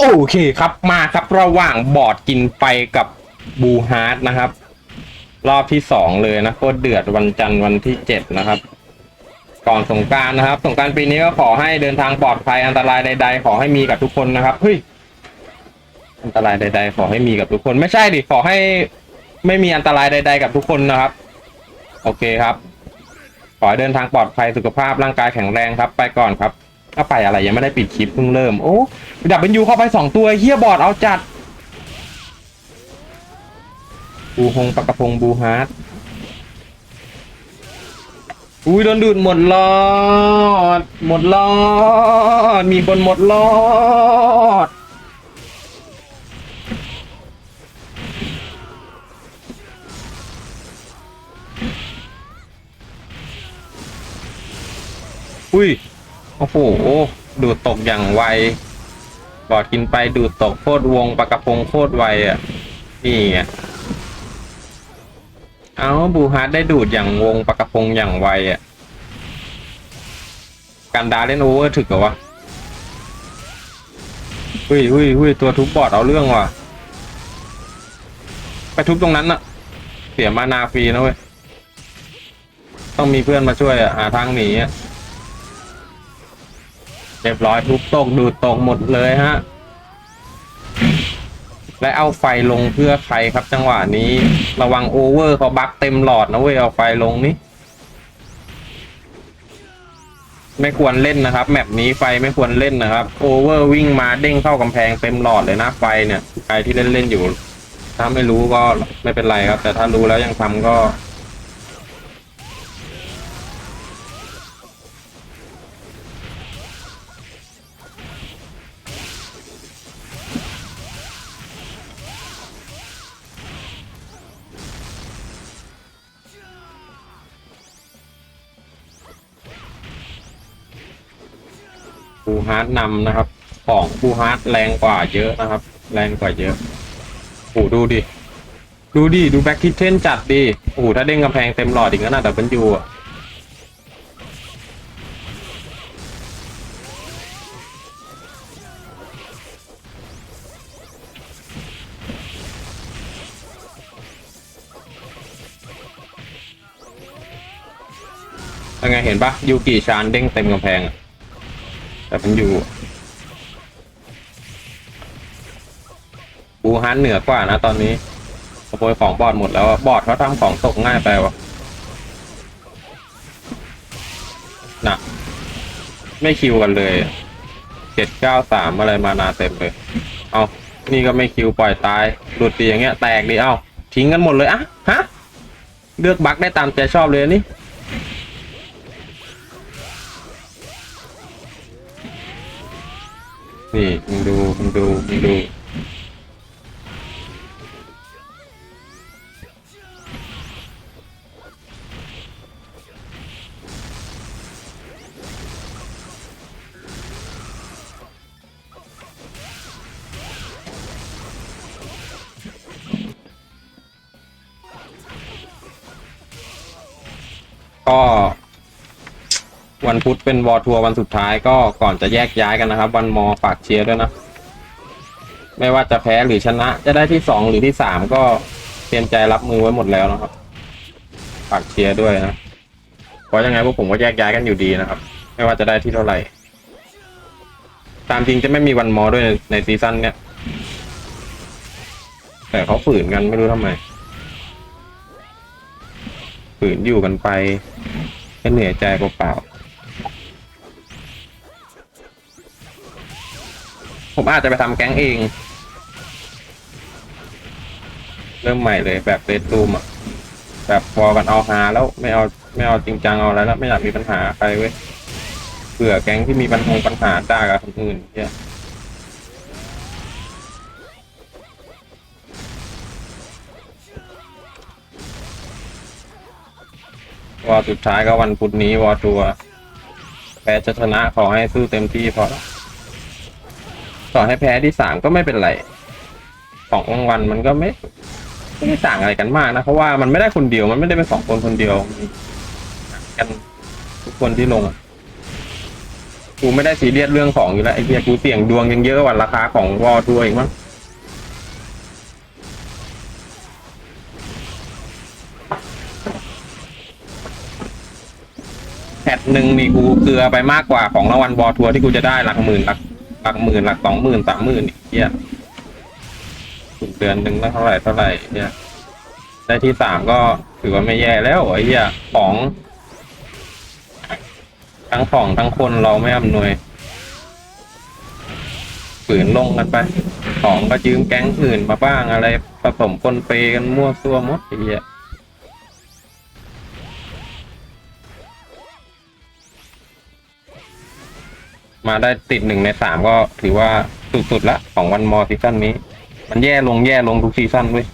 โอเคครับมาครับระหว่างบอร์ดกินไปกับบูฮาร์ดนะครับ รอบที่สองเลยนะโคตรเดือดวันจันทร์วันที่เจ็ดนะครับ ก่อนสงการนะครับ สงการปีนี้ก็ขอให้เดินทางปลอดภัยอันตรายใด ๆ ขอให้มีกับทุกคนนะครับเฮ้ยอันตรายใด ๆ ขอให้มีกับทุกคนไม่ใช่ดิขอให้ไม่มีอันตรายใด ๆ กับทุกคนนะครับ โอเคครับ ขอเดินทางปลอดภัยสุขภาพร่างกายแข็งแรงครับ ไปก่อนครับ ก็ไปอะไรยังไม่ได้ปิดคลิปเพิ่งเริ่ม โอ้ดับเบิลยูเข้าไปสองตัวเฮียบอร์ดเอาจัด บูฮงปากกระพงบูฮาร์ดอุ้ยโดนดูดหมดลอด หมดลอด มีคนหมดลอด อุ้ย โอ้โหดูดตกอย่างไว บอดกินไปดูดตกโคตรวงปากกระพงโคตรไวอะ นี่ไงเอาบูฮาร์ดได้ดูดอย่างวงปากกระพงอย่างไวอะ การดาเล่นโอเวอร์ถึกเหรอวะหุ้ยหุ้ยหุ้ยตัวทุบบอดเอาเรื่องว่ะ ไปทุบตรงนั้นน่ะ เสียมานาฟรีนะเว้ย ต้องมีเพื่อนมาช่วยอะหาทางหนีอะ เรียบร้อยทุบตกดูดตกหมดเลยฮะ และเอาไฟลงเพื่อใครครับจังหวะนี้ ระวังโอเวอร์เขาบักเต็มหลอดนะเว้ยเอาไฟลงนี่ไม่ควรเล่นนะครับ แมปนี้ไฟไม่ควรเล่นนะครับ โอเวอร์วิ่งมาเด้งเข้ากำแพงเต็มหลอดเลยนะไฟเนี่ยใครที่เล่นเล่นอยู่ ถ้าไม่รู้ก็ไม่เป็นไรครับ แต่ถ้ารู้แล้วยังทำก็ บูฮาร์ดนำนะครับ ของบูฮาร์ดแรงกว่าเยอะนะครับ แรงกว่าเยอะโอ้โหดูดิ ดูดิ ดูแบ็คคิทเทนจัดดิโอ้โหถ้าเด้งกำแพงเต็มหลอดอีกนะดับเบิลยูอะยังไงเห็นปะยูกิชานเด้งเต็มกำแพงอะ แต่มันอยู่บูฮันเหนือกว่านะตอนนี้ขโมยของบอดหมดแล้วบอดเขาทำของตกง่ายไปวะน่ะไม่คิวกันเลยเจ็ดเก้าสามอะไรมานาเต็มเลย เอานี่ก็ไม่คิวปล่อยตายหลุดตีอย่างเงี้ยแตกดิเอ้าทิ้งกันหมดเลยอะฮะ เลือกบักได้ตามใจชอบเลยอัน นี่นี่มึงดูมึงดูมึงดูก็ วันพุธเป็นวอทัวร์วันสุดท้ายก็ก่อนจะแยกย้ายกันนะครับ วันมอฝากเชียร์ด้วยนะ ไม่ว่าจะแพ้หรือชนะ จะได้ที่สองหรือที่สามก็เตรียมใจรับมือไว้หมดแล้วนะครับฝากเชียร์ด้วยนะเพราะยังไงพวกผมก็แยกย้ายกันอยู่ดีนะครับ ไม่ว่าจะได้ที่เท่าไหร่ ตามจริงจะไม่มีวันมอด้วยในในซีซั่นเนี้ยแต่เขาฝืนกันไม่รู้ทำไม ฝืนอยู่กันไปก็เหนื่อยใจเปล่าๆ ผมอาจจะไปทำแก๊งเอง เริ่มใหม่เลยแบบเรดรูมอะแบบพอกันเอาฮาแล้วไม่เอาไม่เอาจริงจังเอาอะไรแล้ว ไม่อยากมีปัญหาใครเว้ยเผื่อแก๊งที่มีปัญหาปัญหาด่ากับคนอื่นเนี่ยวอสุดท้ายก็วันพุธนี้วอทัวแพ้จะชนะขอให้สู้เต็มที่พอ ต่อให้แพ้ที่สามก็ไม่เป็นไรของรางวัลมันก็ไม่ไม่ได้ต่างอะไรกันมากนะ เพราะว่ามันไม่ได้คนเดียวมันไม่ได้เป็นสองคนคนเดียวกันทุกคนที่ลงกูไม่ได้ซีเรียสเรื่องของอยู่แล้วไอ้เหี้ยกูเสี่ยงดวงยังเยอะกว่าราคาของวอทัวร์อีกมั้งแพทหนึ่งนี่กูเกลือไปมากกว่าของรางวัลวอทัวร์ที่กูจะได้หลักหมื่นหลัก หลักหมื่นหลักสองหมื่นสามหมื่นอีกเหี้ยเดือนหนึ่งแล้วเท่าไหร่เท่าไหร่เนี่ยได้ที่สามก็ถือว่าไม่แย่แล้วไอ้เหี้ยของ ทั้งของทั้งคนเราไม่อำนวยฝืนลงกันไป ของก็ยืมแก๊งอื่นมาบ้างอะไรผสมปนเปกันมั่วซั่วหมดไอ้เหี้ย มาได้ติดหนึ่งในสามก็ถือว่าสุดๆละของวันมอซีซั่นนี้ มันแย่ลงแย่ลงทุกซีซั่นเว้ย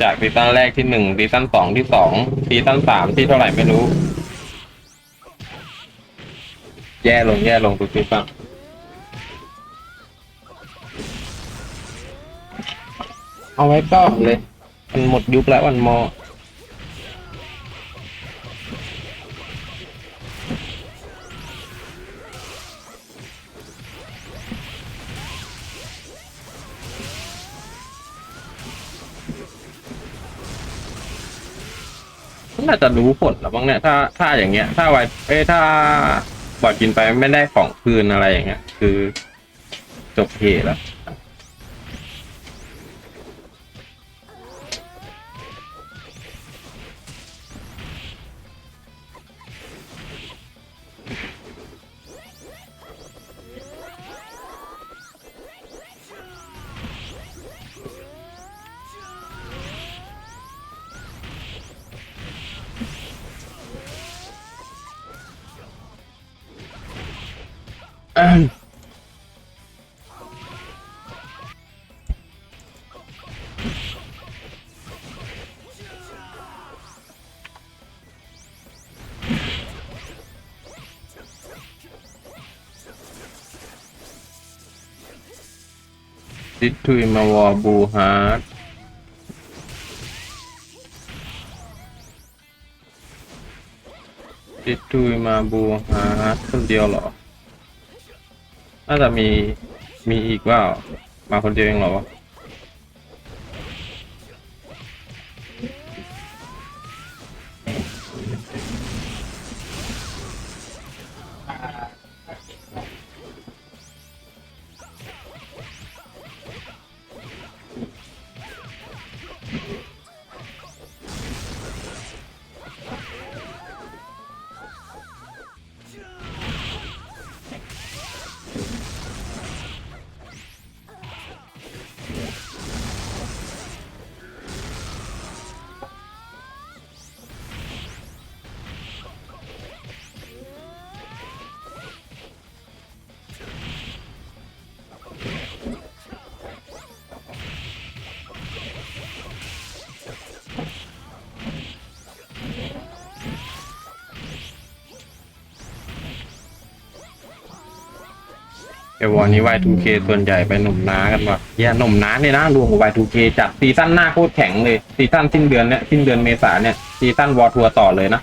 จากซีซั่นแรกที่หนึ่งซีซั่นสองที่สองซีซั่นสามที่เท่าไหร่ไม่รู้ แย่ลงแย่ลงทุกซีซั่น เอาไว้ก็เลย มันหมดยุคแล้ววันมอ น่าจะรู้ผลแล้วบ้างเนี่ย ถ้าถ้าอย่างเงี้ย ถ้าไวเอ้ยถ้าบอดกินไปไม่ได้ของคืนอะไรอย่างเงี้ย คือ จบเหตุแล้ว ดิทุยมาวอบูฮาร์ดดิทุยมาบูฮาร์ดคนเดียวเหรอ น่าจะมีมีอีกว่า มาคนเดียวเองเหรอ วะเอวอนนี้ Y2K ส่วนใหญ่ไปหนุ่มน้ากันว่ะเฮียหนุ่มน้าเนี่ยนะรวมกับ Y2K จัดซีซั่นหน้าโคตรแข็งเลยซีซั่นสิ้นเดือนเนี่ยสิ้นเดือนเมษาเนี่ยซีซั่นวอทัวร์ต่อเลยนะ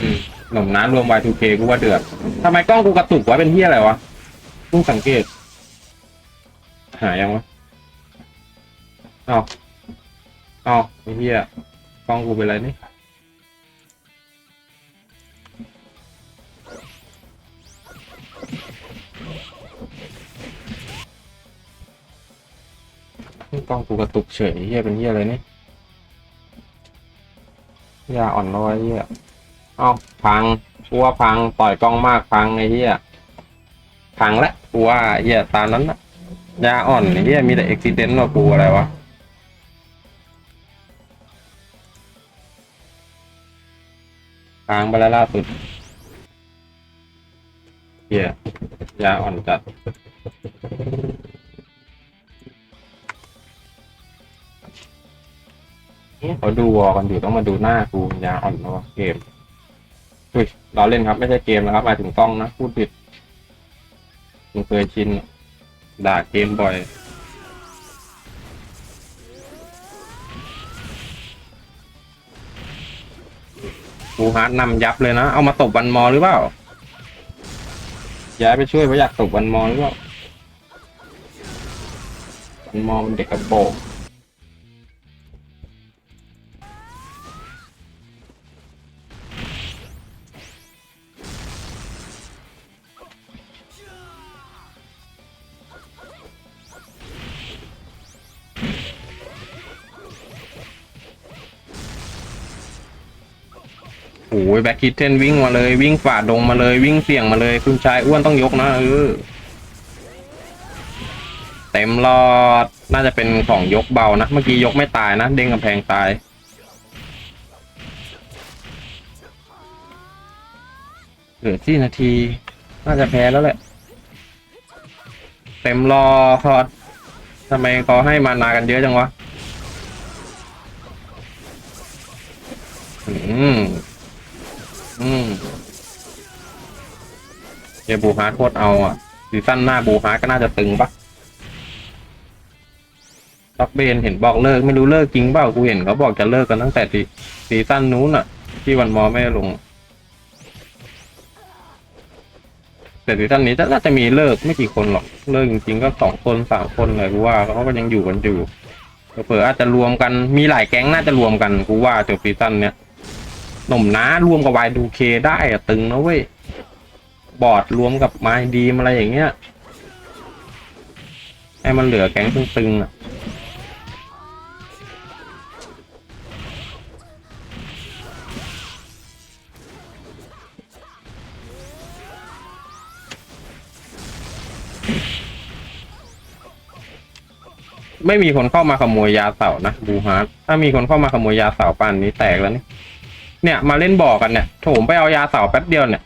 อืมหนุ่มน้ารวม Y2K กูว่าเดือดทำไมกล้องกูกระตุกวะเป็นเฮียอะไรวะเพิ่งสังเกต หายังวะเอาเอาไอเฮียกล้องกูเป็นไรนี่ กล้องกูกระตุกเฉยเฮียเป็นเฮียอะไรนี่ยาอ่อนน้อยเฮียเอ้าพังกูว่าพังต่อยกล้องมากพังไอ้เฮียพังละกูว่าเฮียตามนั้นนะยาอ่อนไอ้เฮียมีแต่เอุบิเหตุว่ากูอะไรวะพังไปแล้วล่าสุดเฮียยาอ่อนจัด เขาดูวอกันอยู่ต้องมาดูหน้ากูยาอ่อนนาวะเกมอุ้ยเราเล่นครับ ไม่ใช่เกมนะครับมาถึงต้องนะพูดผิดผงเคยชินด่าเกมบ่อยกูฮาร์ดนำยับเลยนะ เอามาตบวันมอหรือเปล่า ย้ายไปช่วยเพราะอยากตบวันมอหรือเปล่าวันมอมันเด็กกระโปง แบ็คคิทเทนวิ่งมาเลยวิ่งฝ่าดงมาเลยวิ่งเสี่ยงมาเลย คุณชายอ้วนต้องยกนะเออเต็มรอดน่าจะเป็นของยกเบานะ เมื่อกี้ยกไม่ตายนะ เด้งกำแพงตาย เหลือที่นาที น่าจะแพ้แล้วแหละ เต็มรอทอดทำไมเขาให้มานากันเยอะจังวะ อืม อืมเดี๋ยวบูฮาร์โคตรเอาอะซีซั่นหน้าบูฮาร์ก็น่าจะตึงปะล็อกเบนเห็นบอกเลิกไม่รู้เลิกจริงเปล่ากูเห็นเขาบอกจะเลิกกันตั้งแต่ซีซีซั่นนู้นอะ ที่วันมอไม่ลง แต่ซีซั่นนี้น่าจะมีเลิกไม่กี่คนหรอก เลิกจริงๆก็สองคนสามคนเลยกูว่าเขาก็ยังอยู่กันอยู่เผื่ออาจจะรวมกันมีหลายแก๊งน่าจะรวมกันกูว่าจบซีซั่นเนี้ย หน่มน้ารวมกับ Y2K ได้อะตึงนะเว้ย บอร์ดรวมกับไมดีมอะไรอย่างเงี้ย ให้มันเหลือแก๊งตึงๆอะไม่มีคนเข้ามาขโมยยาเสานะบูฮาร์ดถ้ามีคนเข้ามาขโมยยาเสาป่านนี้แตกแล้วนี่ เนี่ยมาเล่นบ่อกันเนี่ยโถมไปเอายาเสาแป๊บเดียวเนี่ย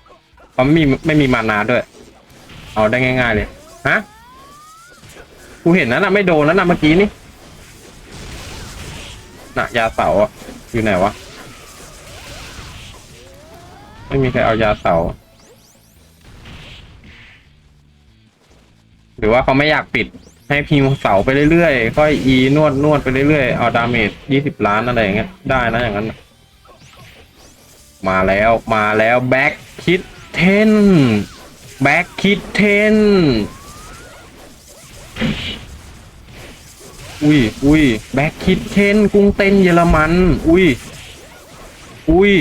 เพราะไม่มีไม่มีมานาด้วย เอาได้ง่าย ๆ เลยฮะกูเห็นนั้นนะไม่โดนนั้นนะเมื่อกี้นี่น่ะยาเสาอะอยู่ไหนวะไม่มีใครเอายาเสา หรือว่าเขาไม่อยากปิดให้พิมเสาไปเรื่อยๆค่อยอีนวดนวดไปเรื่อยๆเอาดาเมจยี่สิบล้านอะไรอย่างเงี้ยได้นะอย่างนั้นนะ มาแล้วมาแล้วแบ็คคิดเทนแบ็คคิดเทนอุ้ยอุ้ยแบ็คคิดเทนกรุงเต้นเยอรมัน อุ้ยอุ้ย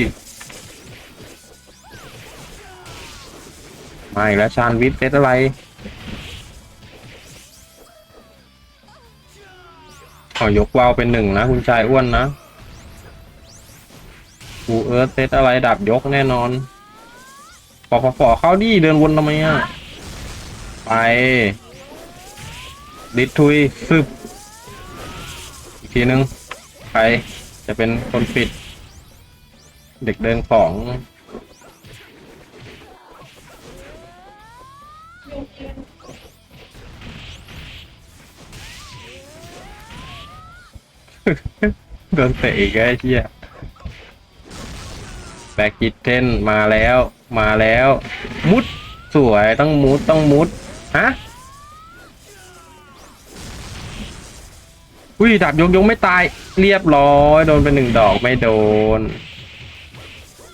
มาอีกแล้วชาญวิทย์เซตอะไรเอายกวาวเป็นหนึ่งนะ คุณชายอ้วนนะ กูเอิร์ธเซตอะไรดับยกแน่นอนปอฟอเข้าดิเดินวนทำไมอะ ไปดิทุยซึบอีกทีนึงใครจะเป็นคนปิด เด็กเดินของโดนเตะอีกแล้วไอ้เหี้ย แบกกิทเทนมาแล้วมาแล้ว มุดสวยต้องมุดต้องมุดฮะอุ้ยดับยงยงไม่ตาย เรียบร้อย โดนไปหนึ่งดอกไม่โดน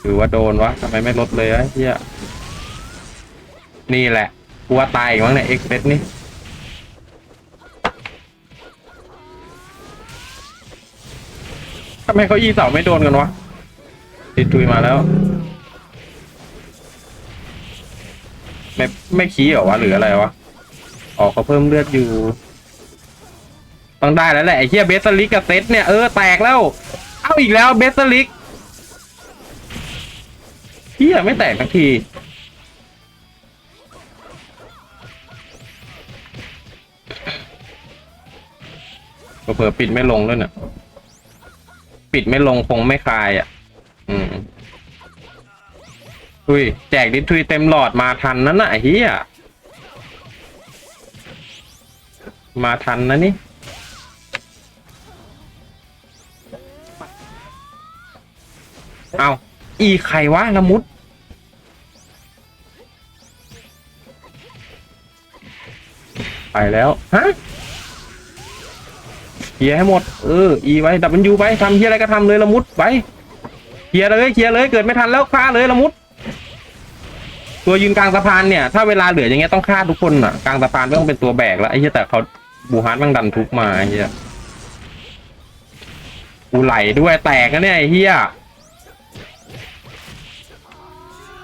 หรือว่าโดนวะทำไมไม่ลดเลยเหี้ยนี่แหละกลัวตายอีกมั้งเนี่ยเอ็กเซนี่ทำไมเขาอีเสาไม่โดนกันวะ ติดทุยมาแล้ว ไม่ไม่ขี้เหรอวะหรืออะไรวะอ๋อเขาเพิ่มเลือดอยู่ ต้องได้แล้วแหละไอ้เหี้ยเบสลิกกับเซตเนี่ย เออแตกแล้ว เอาอีกแล้วเบสลิกเหี้ยไม่แตกทักทีเผื่อปิดไม่ลงด้วยเนี่ยปิดไม่ลงคงไม่คลายอะ อืมอุ้ยแจกดิทุยเต็มหลอดมาทันนั่นน่ะเฮียมาทันนะนี่เอาอีใครวะละมุด ไปแล้ว ฮะเฮียให้หมด เออ อีไว้ดับมันยูไปทำเฮียอะไรก็ทำเลยละมุดไป เคลียร์เลยเคลียร์เลยเกิดไม่ทันแล้วฆ่าเลยละมุด ตัวยืนกลางสะพานเนี่ย ถ้าเวลาเหลืออย่างเงี้ยต้องฆ่าทุกคนอะกลางสะพานไม่ต้องเป็นตัวแบกแล้วไอ้เหี้ยแต่เขาบูฮาร์ดแม่งดันทุกมาไอ้เหี้ยกูไหลด้วยแตกนะเนี่ยไอ้เหี้ย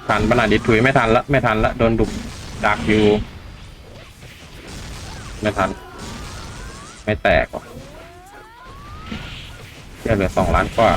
ทันปนาดิถุยไม่ทันละไม่ทันละโดนดุกดักอยู่ ไม่ทัน ไม่แตกหรอกเหี้ยเลือสองล้านกว่า